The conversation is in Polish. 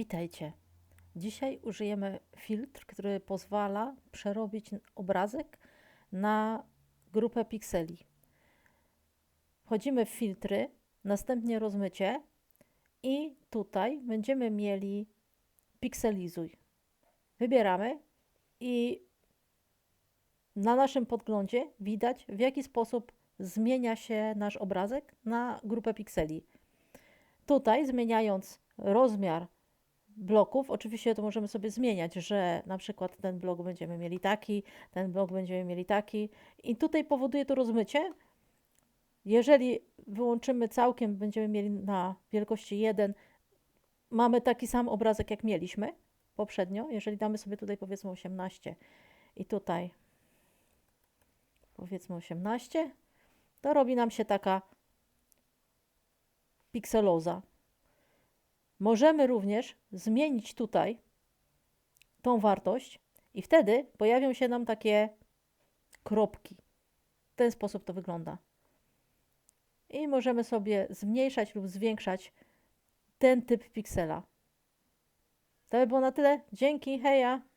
Witajcie. Dzisiaj użyjemy filtr, który pozwala przerobić obrazek na grupę pikseli. Wchodzimy w filtry, następnie rozmycie i tutaj będziemy mieli pikselizuj. Wybieramy i na naszym podglądzie widać w jaki sposób zmienia się nasz obrazek na grupę pikseli. Tutaj zmieniając rozmiar bloków, oczywiście to możemy sobie zmieniać, że na przykład ten blok będziemy mieli taki, ten blok będziemy mieli taki i tutaj powoduje to rozmycie. Jeżeli wyłączymy całkiem, będziemy mieli na wielkości 1, mamy taki sam obrazek jak mieliśmy poprzednio. Jeżeli damy sobie tutaj powiedzmy 18 i tutaj powiedzmy 18, to robi nam się taka pikseloza. Możemy również zmienić tutaj tą wartość i wtedy pojawią się nam takie kropki. W ten sposób to wygląda. I możemy sobie zmniejszać lub zwiększać ten typ piksela. To by było na tyle. Dzięki, heja!